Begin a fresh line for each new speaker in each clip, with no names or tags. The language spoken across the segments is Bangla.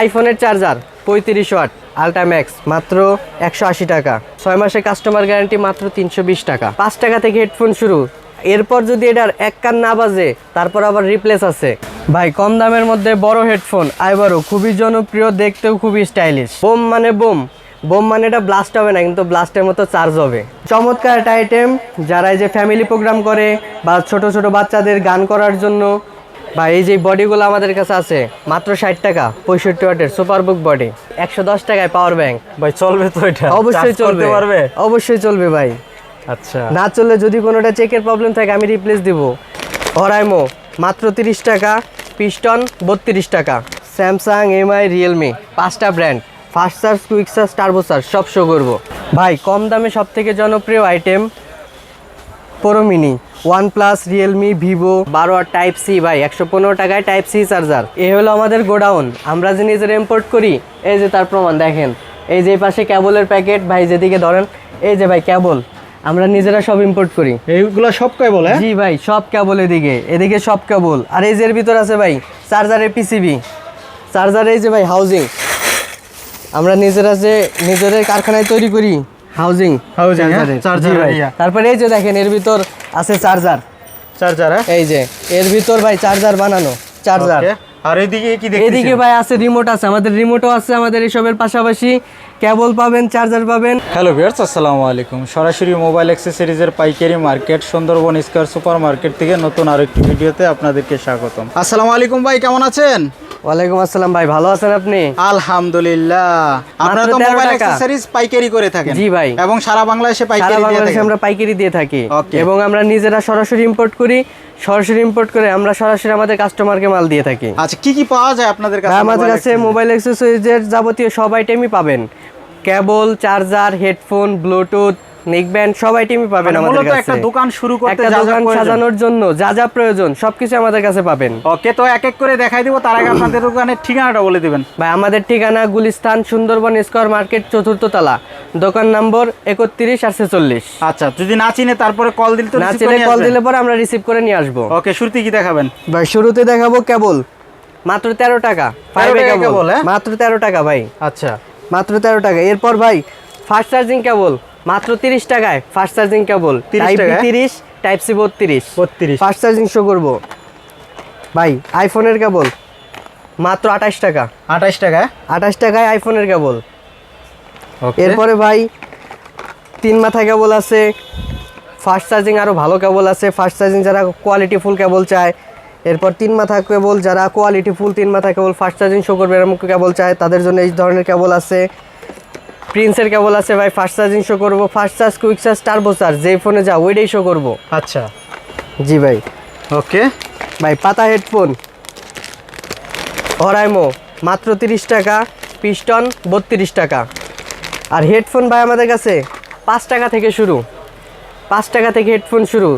আইফোনের চার্জার পঁয়ত্রিশ ওয়াট আলট্রাম্যাক্স মাত্র একশো আশি টাকা। ছয় মাসের কাস্টমার গ্যারান্টি মাত্র তিনশো বিশ টাকা। পাঁচ টাকা থেকে হেডফোন শুরু। এরপর যদি এটার এক কান না বাজে, তারপর আবার রিপ্লেস আছে। ভাই, কম দামের মধ্যে বড় হেডফোন আইবারও খুবই জনপ্রিয়, দেখতেও খুবই স্টাইলিশ বোম মানে বোম। বোম মানে এটা ব্লাস্ট হবে না, কিন্তু ব্লাস্টের মতো চার্জ হবে। চমৎকার একটা আইটেম যারা এই যে ফ্যামিলি প্রোগ্রাম করে বা ছোট ছোট বাচ্চাদের গান করার জন্য বা এই যে বডিগুলো আমাদের কাছে আছে মাত্র ষাট টাকা পঁয়ষট্টি ওয়াটের সুপার বুক বডি একশো দশ টাকায় পাওয়ার ব্যাংক
ভাই চলবে তো এটা।
অবশ্যই চলবে।
পারবে?
অবশ্যই চলবে ভাই।
আচ্ছা।
না চললে যদি কোনোটা চেকের প্রবলেম থাকে আমি রিপ্লেস দিব। অরাইমো মাত্র তিরিশ টাকা পিস্টন বত্রিশ টাকা। স্যামসাং এমআই রিয়েলমি পাঁচটা brand fast charge quick charge turbo charge সব শো করব। ভাই কম দামে সব থেকে জনপ্রিয় item pro mini OnePlus Realme Vivo বারো আর টাইপ সি ভাই একশো পনেরো টাকায় টাইপ সি চার্জার এ হলো আমাদের গোডাউন। আমরা যে নিজেরা ইম্পোর্ট করি এই যে তার প্রমাণ দেখেন। এই যে পাশে ক্যাবলের প্যাকেট ভাই যেদিকে ধরেন এই যে ভাই ক্যাবল আমরা নিজেরা সব ইম্পোর্ট করি।
এইগুলো সব কয় বলে
জি ভাই সব কেবল এদিকে। এদিকে সব কেবল আর এই যে ভিতর আছে ভাই চার্জারের পিসিবি চার্জার এই যে ভাই হাউজিং আমরা নিজেরা যে নিজেদের কারখানায় তৈরি করি হাউজিং
হ্যাঁ?
ভাই।
ইয়া।
তারপরে এই যে দেখেন এর ভিতর আছে চার্জার
চার্জার
এই যে এর ভিতর ভাই চার্জার বানানো চার্জার
আর এদিকে কি দেখতেছি
এদিকে ভাই আছে রিমোট আছে আমাদের রিমোটও আছে আমাদের এসবের পাশাপাশি কেবল পাবেন চার্জার পাবেন।
হ্যালো ভিউয়ার্স আসসালামু আলাইকুম। সরাসরি মোবাইল অ্যাক্সেসরিজের পাইকারি market Sundarban square super market থেকে নতুন আরেকটি ভিডিওতে আপনাদেরকে স্বাগতম। আসসালামু আলাইকুম ভাই কেমন আছেন?
ওয়ালাইকুম আসসালাম ভাই ভালো আছেন আপনি?
আলহামদুলিল্লাহ। আপনারা তো মোবাইল। অ্যাক্সেসরিজ পাইকারি করে থাকেন।
জি ভাই।
এবং সারা বাংলাদেশে পাইকারি দিয়ে
বাংলাদেশে আমরা পাইকারি দিয়ে থাকি। এবং আমরা নিজেরা সরাসরি ইম্পোর্ট করি। সরাসরি ইম্পোর্ট করে আমরা সরাসরি আমাদের কাস্টমারকে মাল দিয়ে থাকি।
আচ্ছা কি কি পাওয়া যায় আপনাদের কাছে
আমাদের কাছে? মোবাইল অ্যাক্সেসরিজের যাবতীয় সব আইটেমই পাবেন। Cable charger headphone Bluetooth neckband সব আইটেমই পাবেন
মানে
আমাদের কাছে।
একটা দোকান শুরু করতে
একটা দোকান সাজানোর জন্য যা যা প্রয়োজন সবকিছু আমাদের কাছে পাবেন।
ওকে তো এক এক করে দেখাই দিব তার আগে আপনাদের দোকানের ঠিকানাটা বলে দিবেন।
ভাই আমাদের ঠিকানা গুলিস্তান সুন্দরবন স্কোয়ার মার্কেট চতুর্থ তলা দোকান নম্বর একত্রিশ আর ছেচল্লিশ।
আচ্ছা যদি না চিনে তারপরে কল দিলে তো
না চিনে কল দিলে পরে আমরা রিসিভ করে নিয়ে আসব।
ওকে শুরুতে কি দেখাবেন?
ভাই শুরুতে দেখাবো কেবল। মাত্র তেরো টাকা ফাইভে কেবল,
হ্যাঁ?
মাত্র তেরো টাকা ভাই।
আচ্ছা।
মাত্র তেরো টাকা। এরপর ভাই ফাস্ট চার্জিং কেবল। মাত্র তিরিশ টাকায় ফাস্ট চার্জিং কেবল। টাইপ? তিরিশ টাইপ সি বত্রিশ।
32
ফাস্ট চার্জিং শো করব। ভাই আইফোনের কেবল। মাত্র আঠাশ টাকা।
আঠাশ টাকা
আঠাশ টাকায় আইফোনের কেবল। এরপরে ভাই তিন মাথা কেবল আছে। ফাস্ট চার্জিং আরও ভালো কেবল আছে। ফাস্ট চার্জিং যারা কোয়ালিটি ফুল কেবল চায় এরপর তিন মাথা কেবল যারা কোয়ালিটি ফুল তিন মাথা কেবল ফাস্ট চার্জিং শো করবে এরকম কেবল চায় তাদের জন্য এই ধরনের কেবল আছে। প্রিন্সের কেবল আছে ভাই ফাস্ট চার্জিং শো করব fast charge quick charge turbo charge যেই ফোনে যা ওইটাই শো করব।
আচ্ছা।
জি ভাই।
ওকে।
ভাই পাতা হেডফোন অরাইমো মাত্র তিরিশ টাকা পিস্টন বত্রিশ টাকা। আর হেডফোন ভাই আমাদের কাছে পাঁচ টাকা থেকে শুরু। পাঁচ টাকা থেকে হেডফোন শুরু।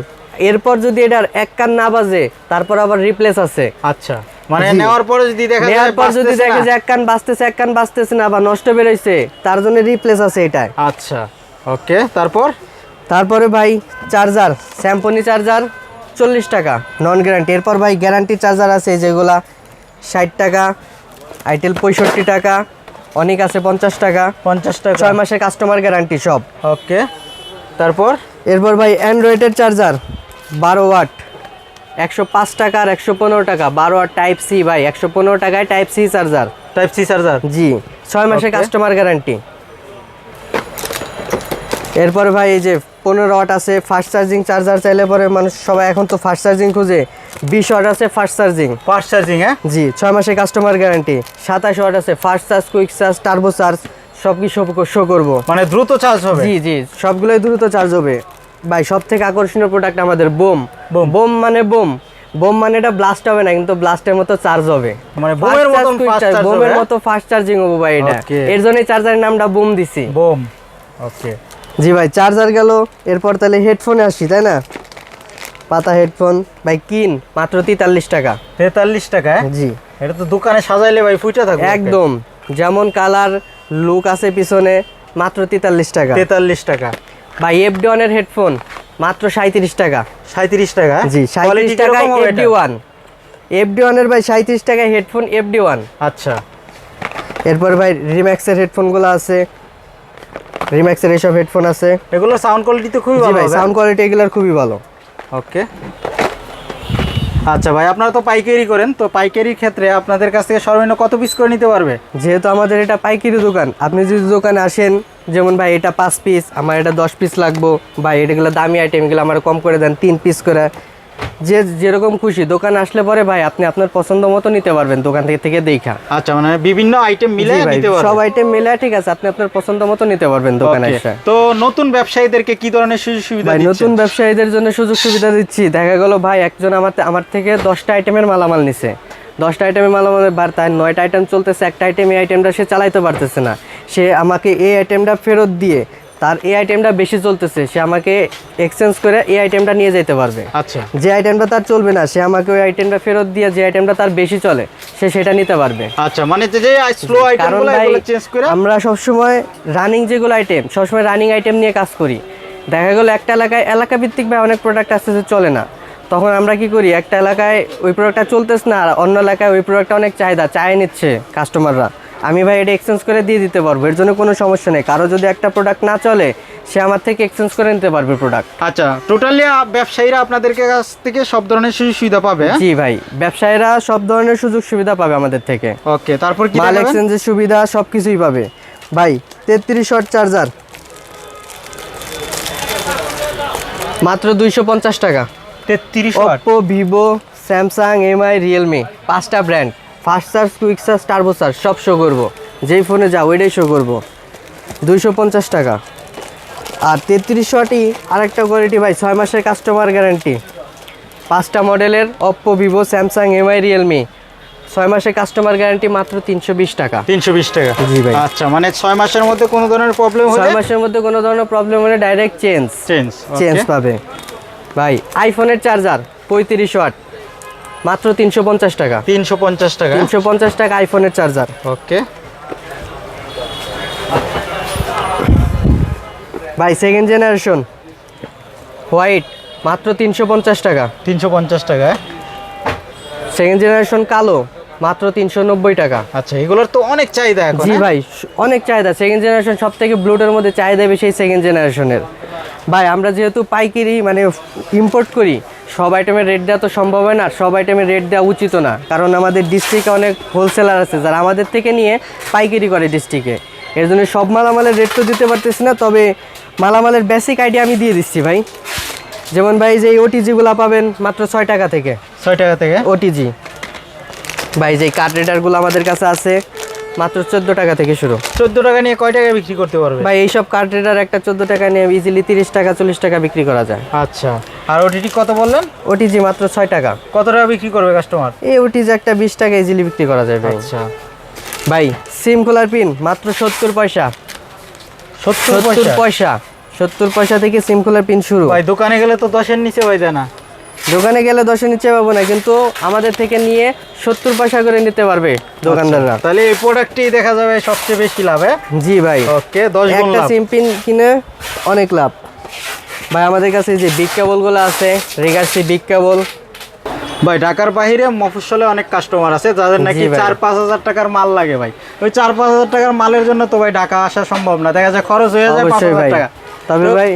এরপর যদি এটার এক কান না বাজে তারপর আবার রিপ্লেস আছে।
আচ্ছা। মানে। নেওয়ার পরে যদি দেখা যায়
নেওয়ার পর যদি
বাজতেছে
দেখে
না-
যে এক কান বাজতেছে এক কান বাজতেছে না বা নষ্ট তার জন্য রিপ্লেস আছে
আচ্ছা ওকে তারপর?
তারপরে ভাই চার্জার স্যাম্পনি চার্জার চল্লিশ টাকা নন গ্যারান্টি এরপর ভাই গ্যারান্টি চার্জার আছে যেগুলা ষাট টাকা আইটেল পঁয়ষট্টি টাকা অনেক আছে পঞ্চাশ টাকা
পঞ্চাশ টাকা।
ছয় মাসের কাস্টমার গ্যারান্টি সব।
ওকে তারপর?
এরপর ভাই অ্যান্ড্রয়েডের চার্জার বারো ওয়াট একশো পাঁচ টাকা আর একশো পনেরো টাকা। বারো ওয়াট টাইপ সি ভাই একশো পনেরো টাকায় type C charger
type C charger
জি ছয় মাসের কাস্টমার গ্যারান্টি এরপরে ভাই এই যে পনেরো ওয়াট আছে ফাস্ট চার্জিং চার্জার চাইলে পরে মানুষ সবাই এখন তো ফাস্ট চার্জিং খুঁজে। বিশ ওয়াট আছে ফাস্ট চার্জিং
ফাস্ট চার্জিং হ্যাঁ?
জি ছয় মাসের কাস্টমার গ্যারান্টি সাতাশ ওয়াট আছে fast charge quick charge turbo charge সব কিছু শো করব।
মানে দ্রুত চার্জ হবে?
জি জি সবগুলোই দ্রুত চার্জ হবে। ভাই সব থেকে আকর্ষণীয় প্রোডাক্ট আমাদের বোম। বোম। মানে বোম। বোম মানে এটা ব্লাস্ট হবে না কিন্তু ব্লাস্টের মতো চার্জ হবে।
মানে বোমের
quick
ফাস্ট চার্জ
বোমের মতো ফাস্ট চার্জিং হবে ভাই এটা। এর জন্যই চার্জারের নামটা বুম দিছি।
বোম। ওকে
জি ভাই চার্জার গেল। এরপর তাহলে হেডফোনে আসি তাই না? পাতা হেডফোন ভাই কিন মাত্র তেতাল্লিশ টাকা।
তেতাল্লিশ টাকা হ্যাঁ?
জি।
এটা তো দোকানে সাজাইলে ভাই ফুইটা থাকবে।
একদম। যেমন কালার লুক আছে পিছনে মাত্র তেতাল্লিশ টাকা।
তেতাল্লিশ টাকা।
ভাই এফডি ওয়ানের হেডফোন মাত্র সাঁত্রিশ টাকা।
সাঁত্রিশ টাকা?
জি সাঁত্রিশ
হবে
এফডি? ওয়ান এফডি ওয়ানের ভাই সাঁত্রিশ টাকায় হেডফোন এফডি ওয়ান
আচ্ছা।
এরপর ভাই রিম্যাক্সের হেডফোনগুলো আছে। রিম্যাক্সের এইসব হেডফোন আছে।
এগুলো সাউন্ড কোয়ালিটি তো খুবই ভালো
ভাই সাউন্ড কোয়ালিটি এগুলোর খুবই ভালো।
ওকে আচ্ছা ভাই আপনারা তো পাইকারি করেন তো পাইকারির ক্ষেত্রে আপনাদের কাছ থেকে সর্বনিম্ন কত পিস করে নিতে পারবে?
যেহেতু আমাদের এটা পাইকারি দোকান আপনি যদি দোকানে আসেন যেমন ভাই এটা পাঁচ পিস আমার এটা দশ পিস লাগবো। ভাই এটাগুলো দামি আইটেম এগুলো আমার কম করে দেন তিন পিস করে। যে যেরকম খুশি দোকানে আসলে পরে ভাই আপনি আপনার পছন্দ মতো নিতে পারবেন দোকান থেকে থেকে দেখা।
আচ্ছা মানে বিভিন্ন আইটেম মিলে নিতে
সব আইটেম মিলে ঠিক আছে আপনি আপনার পছন্দ মতো নিতে পারবেন দোকানে এসে।
তো নতুন ব্যবসায়ীদেরকে কি ধরনের সুযোগ সুবিধা
ভাই
দিচ্ছেন?
নতুন ব্যবসায়ীদের জন্য সুযোগ সুবিধা দিচ্ছি। দেখা গেল ভাই একজন আমার আমার থেকে দশটা আইটেমের মালামাল নিছে। দশটা আইটেমের মালামাল বার তার নয়টা আইটেম চলতেছে একটা আইটেম এই আইটেমটা সে চালাইতে পারতেছে না। সে আমাকে এই আইটেমটা ফেরত দিয়ে তার এই আইটেমটা বেশি চলতেছে সে আমাকে এক্সচেঞ্জ করে এই আইটেমটা নিয়ে যেতে পারবে।
আচ্ছা।
যে আইটেমটা তার চলবে না সে আমাকে ওই আইটেমটা ফেরত দিয়ে যে আইটেমটা তার বেশি চলে সে সেটা নিতে পারবে।
আচ্ছা মানে যে স্লো আইটেমগুলো চেঞ্জ করে
আমরা সবসময় রানিং যেগুলো আইটেম সবসময় রানিং আইটেম নিয়ে কাজ করি। দেখা গেলো একটা এলাকায় এলাকা ভিত্তিক ভাই অনেক প্রোডাক্ট আসতে আসতে চলে না। তখন আমরা কি করি একটা এলাকায় ওই প্রোডাক্টটা চলতেছে না আর অন্য এলাকায় ওই প্রোডাক্টটা অনেক চাহিদা চায় নিচ্ছে কাস্টমাররা আমি ভাই এটা এক্সচেঞ্জ করে দিয়ে দিতে পারব। এর জন্য কোনো সমস্যা নেই। কারও যদি একটা প্রোডাক্ট না চলে সে আমার থেকে এক্সচেঞ্জ করে নিতে পারবে প্রোডাক্ট
আচ্ছা টোটালি ব্যবসায়ীরা আপনাদের কাছ থেকে সব ধরনের সুযোগ সুবিধা পাবে হ্যাঁ?
জি ভাই ব্যবসায়ীরা সব ধরনের সুযোগ সুবিধা পাবে আমাদের থেকে।
ওকে তারপর কি
মাল এক্সচেঞ্জের সুবিধা সব কিছুই পাবে। ভাই তেত্রিশ ওয়াট চার্জার মাত্র দুইশো পঞ্চাশ টাকা।
33 watt
Oppo Vivo Samsung MI Realme পাঁচটা brand fast charge quick charge turbo charge সব শো করব। যেই ফোনে যাও ওইটাই শো করব। দুইশো পঞ্চাশ টাকা। আর তেত্রিশ ওয়াটই আরেকটা কোয়ালিটি ভাই ছয় মাসের কাস্টমার গ্যারান্টি পাঁচটা মডেলের Oppo Vivo Samsung MI Realme ছয় মাসের কাস্টমার গ্যারান্টি মাত্র তিনশো বিশ টাকা।
320 টাকা।
জি ভাই।
আচ্ছা মানে ছয় মাসের মধ্যে কোনো ধরনের প্রবলেম
ছয় মাসের মধ্যে কোনো ধরনের প্রবলেম হলে ডাইরেক্ট চেঞ্জ
চেঞ্জ
চেঞ্জ পাবে। ভাই আইফোনের চার্জার পঁয়ত্রিশ ওয়াট মাত্র তিনশো পঞ্চাশ টাকা।
350 টাকা?
তিনশো পঞ্চাশ টাকা আইফোনের চার্জার।
ওকে।
ভাই সেকেন্ড জেনারেশন হোয়াইট মাত্র তিনশো পঞ্চাশ টাকা।
350 টাকা। হ্যাঁ?
সেকেন্ড জেনারেশন কালো মাত্র তিনশো নব্বই টাকা।
আচ্ছা এগুলোর তো অনেক চাহিদা এখন
জি
হ্যাঁ?
ভাই অনেক চাহিদা। সেকেন্ড জেনারেশন সব থেকে ব্লুটের মধ্যে চাহিদা বেশি সেকেন্ড জেনারেশনের ভাই আমরা যেহেতু পাইকারি মানে ইম্পোর্ট করি সব আইটেমের রেট দেওয়া তো সম্ভব হয় না সব আইটেমের রেট দেওয়া উচিত না। কারণ আমাদের ডিস্ট্রিক্টে অনেক হোলসেলার আছে যারা আমাদের থেকে নিয়ে পাইকারি করে ডিস্ট্রিক্টে এর জন্য সব মালামালের রেট তো দিতে পারতেছি না তবে মালামালের বেসিক আইডিয়া আমি দিয়ে দিচ্ছি ভাই। যেমন ভাই যে ওটিজিগুলো পাবেন মাত্র ছয় টাকা থেকে।
ছয় টাকা থেকে?
ওটিজি ভাই যে কার্ড রেডারগুলো আমাদের কাছে আছে মাত্র চোদ্দ টাকা থেকে শুরু।
14 টাকা নিয়ে কয় টাকা বিক্রি করতে পারবে?
ভাই এইসব কার্ড রেডার একটা চোদ্দ টাকা নিয়ে ইজিলি তিরিশ টাকা চল্লিশ টাকা বিক্রি করা যায়।
আচ্ছা। আর ওটিটি কত বললেন?
ওটিজি মাত্র ছয় টাকা।
কত টাকা বিক্রি করবে কাস্টমার
এই ওটিজি একটা বিশ টাকা ইজিলি বিক্রি করা যায় ভাই।
আচ্ছা।
ভাই সিম খোলার পিন মাত্র সত্তর পয়সা। সত্তর
পয়সা?
সত্তর পয়সা। থেকে সিম খোলার পিন শুরু।
ভাই দোকানে গেলে তো 10 এর নিচে হয় না।
দোকানে গেলে দশের নিচে পাবো না কিন্তু আমাদের থেকে নিয়ে সত্তর পয়সা করে নিতে পারবে দোকানদাররা।
তাহলে এই প্রোডাক্টটি দেখা যাবে সবচেয়ে বেশি লাভ হ্যাঁ?
জি ভাই।
ওকে 10 গুণ
একটা
লাভ।
সিম পিন কিনে অনেক লাভ। ভাই আমাদের কাছে যে বিগ কেবলগুলো আছে রিগার্সি বিগ কেবল
ভাই ঢাকার বাইরে মফস্বলে অনেক কাস্টমার আছে যাদের নাকি
ভাই।
চার পাঁচ হাজার টাকার মাল লাগে ভাই। ওই চার পাঁচ হাজার টাকার মালের জন্য তো ভাই ঢাকা আসা সম্ভব না দেখা যায় খরচ হয়ে যায় পাঁচ হাজার টাকা।
তবে ভাই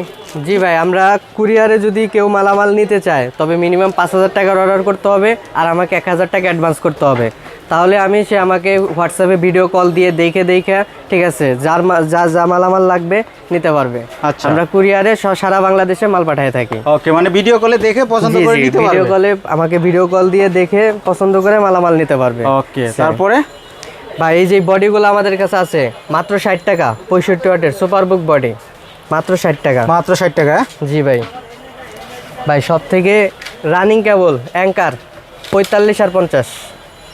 জি ভাই আমরা কুরিয়ারে যদি কেউ মালামাল নিতে চায় তবে মিনিমাম পাঁচ হাজার টাকার অর্ডার করতে হবে আর আমাকে এক হাজার টাকা অ্যাডভান্স করতে হবে। তাহলে আমি সে আমাকে হোয়াটসঅ্যাপে ভিডিও কল দিয়ে দেখে দেখে ঠিক আছে যার যা যা মালামাল লাগবে নিতে পারবে।
আচ্ছা।
আমরা কুরিয়ারে সারা বাংলাদেশে মাল পাঠিয়ে থাকি।
ওকে মানে ভিডিও কলে দেখে পছন্দ করে নিতে
ভিডিও কলে আমাকে ভিডিও কল দিয়ে দেখে পছন্দ করে মালামাল নিতে পারবে।
ওকে তারপরে?
ভাই এই যে বডিগুলো আমাদের কাছে আছে মাত্র ষাট টাকা পঁয়ষট্টি ওয়াটের সুপার বুক বডি মাত্র ষাট টাকা।
মাত্র ষাট টাকা?
জি ভাই। ভাই সব থেকে রানিং কেবল অ্যাঙ্কার পঁয়তাল্লিশ আর পঞ্চাশ।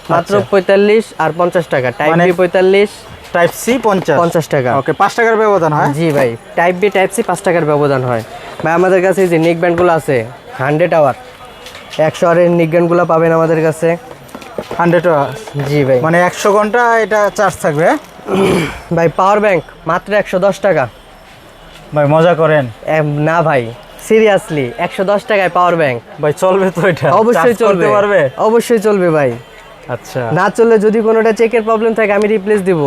মাত্র
আচ্ছা।
পঁয়তাল্লিশ আর পঞ্চাশ টাকা। টাইপ
মানে-
বি পঁয়তাল্লিশ
টাইপ সি পঞ্চাশ?
পঞ্চাশ টাকা।
ওকে পাঁচ টাকার ব্যবধান হয়?
জি ভাই টাইপ বি টাইপ সি পাঁচ টাকার ব্যবধান হয়। ভাই আমাদের কাছে যে নিক ব্যান্ডগুলো আছে হান্ড্রেড আওয়ার একশো আওয়ারের নিক ব্যান্ডগুলো পাবেন আমাদের কাছে।
হান্ড্রেড আওয়ার
জি ভাই।
মানে একশো ঘণ্টা এটা চার্জ থাকবে?
ভাই পাওয়ার ব্যাংক মাত্র একশো দশ টাকা।
ভাই মজা করেন।
না ভাই সিরিয়াসলি একশো দশ টাকায় পাওয়ার ব্যাংক
ভাই চলবে তো এটা।
অবশ্যই চলবে।
পারবে?
অবশ্যই চলবে ভাই।
আচ্ছা।
না চললে যদি কোনোটা চেকের প্রবলেম থাকে আমি রিপ্লেস দিব।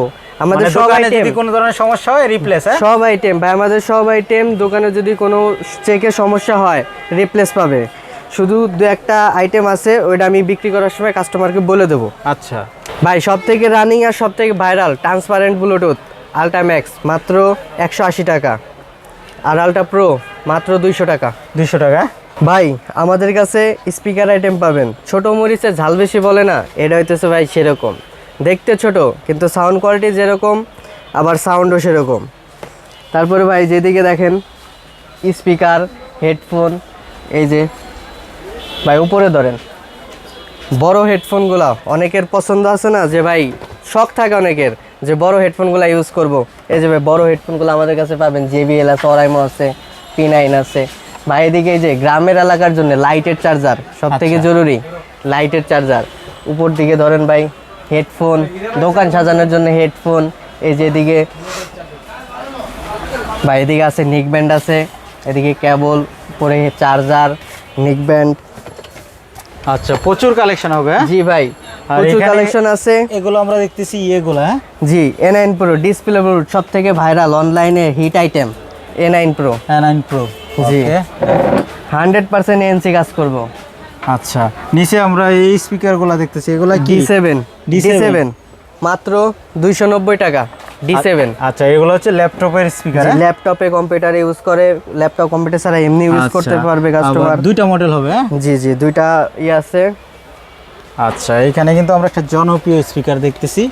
আমাদের
মানে
সব আইটেম
যদি কোনো ধরনের সমস্যা হয় রিপ্লেস হ্যাঁ?
সব আইটেম ভাই আমাদের সব আইটেম দোকানে যদি কোনো চেকের সমস্যা হয় রিপ্লেস পাবে। শুধু দু একটা আইটেম আছে ওইটা আমি বিক্রি করার সময় কাস্টমারকে বলে দেবো।
আচ্ছা।
ভাই সব থেকে রানিং আর সব থেকে ভাইরাল ট্রান্সপারেন্ট ব্লুটুথ আলট্রাম্যাক্স মাত্র একশো আশি টাকা। আর আলট্রা প্রো মাত্র দুইশো টাকা।
দুইশো টাকা?
ভাই আমাদের কাছে স্পিকার আইটেম পাবেন। ছোট মরিচে ঝাল বেশি বলে না এটা হইতেছে ভাই সেরকম। দেখতে ছোট কিন্তু সাউন্ড কোয়ালিটি যেরকম আবার সাউন্ডও সেরকম। তারপরে ভাই যেদিকে দেখেন স্পিকার হেডফোন এই যে ভাই উপরে ধরেন। বড় হেডফোনগুলা অনেকের পছন্দ আছে না যে ভাই শখ থাকে অনেকের। যে বড় হেডফোনগুলো ইউজ করব। এই যে বড় হেডফোনগুলো আমাদের কাছে পাবেন জেবিএল আছে অরাইমো আছে পি নাইন আছে। বা এদিকে এই যে গ্রামের এলাকার জন্য লাইটের চার্জার সব থেকে। জরুরি লাইটের চার্জার উপর দিকে ধরেন ভাই হেডফোন দোকান সাজানোর জন্য হেডফোন। এই যে এদিকে বা এদিকে আছে নিক ব্যান্ড আছে এদিকে কেবল পরে চার্জার নিক ব্যান্ড
আচ্ছা প্রচুর কালেকশন হবে হ্যাঁ?
জি ভাই প্রচুর কালেকশন আছে।
এগুলো আমরা দেখতেছি ইয়েগুলো হ্যাঁ?
জি A nine pro display pro সব থেকে ভাইরাল অনলাইনে hit item A nine pro
nine pro
G. Hundred percent NC কাজ করব।
আচ্ছা নিচে আমরা এই স্পিকারগুলো দেখতেছি এগুলো কি?
ডি সেভেন ডি সেভেন মাত্র দুইশো নব্বই টাকা ডি সেভেন
আচ্ছা এগুলো হচ্ছে ল্যাপটপের স্পিকার
ল্যাপটপে কম্পিউটারে ইউজ করে ল্যাপটপ কম্পিউটার ছাড়া এমনি ইউজ করতে পারবে কাস্টমার
দুইটা মডেল হবে হ্যাঁ?
জি জি দুইটা ই আছে।
আচ্ছা এখানে কিন্তু আমরা একটা জনপ্রিয় স্পিকার দেখতেছি।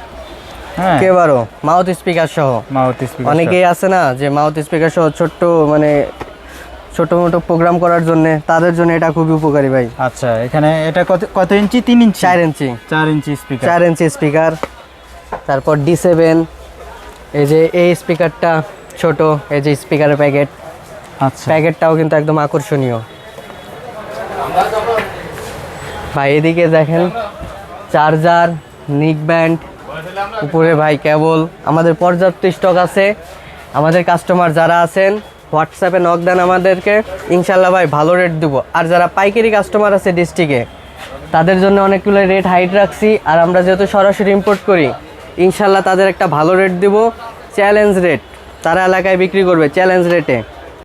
হ্যাঁ।
কেবারও মাউথ স্পিকার সহ।
মাউথ স্পিকার
অনেকেই আছে না যে মাউথ স্পিকার সহ ছোট্ট মানে ছোট মোটো প্রোগ্রাম করার জন্য তাদের জন্য এটা খুবই উপকারী ভাই।
আচ্ছা এখানে এটা কত কত ইঞ্চি? তিন ইঞ্চি?
চার ইঞ্চি।
চার ইঞ্চি স্পিকার
চার ইঞ্চি স্পিকার তারপর ডি সেভেন এই যে এই স্পিকারটা ছোট এই যে স্পিকারের প্যাকেট
আচ্ছা।
প্যাকেটটাও কিন্তু একদম আকর্ষণীয়। ভাই, এদিকে দেখেন চার্জার নিক ব্যান্ড উপরে ভাই কেবল আমাদের পর্যাপ্ত স্টক আছে। আমাদের কাস্টমার যারা আছেন হোয়াটসঅ্যাপে নক দেন আমাদেরকে, ইনশাল্লাহ ভাই ভালো রেট দেবো। আর যারা পাইকারি কাস্টমার আছে ডিস্ট্রিক্টে তাদের জন্য অনেকগুলো রেট হাইট রাখছি। আর আমরা যেহেতু সরাসরি ইম্পোর্ট করি, ইনশাল্লাহ তাদের একটা ভালো রেট দেবো। চ্যালেঞ্জ রেট তারা এলাকায় বিক্রি করবে চ্যালেঞ্জ রেটে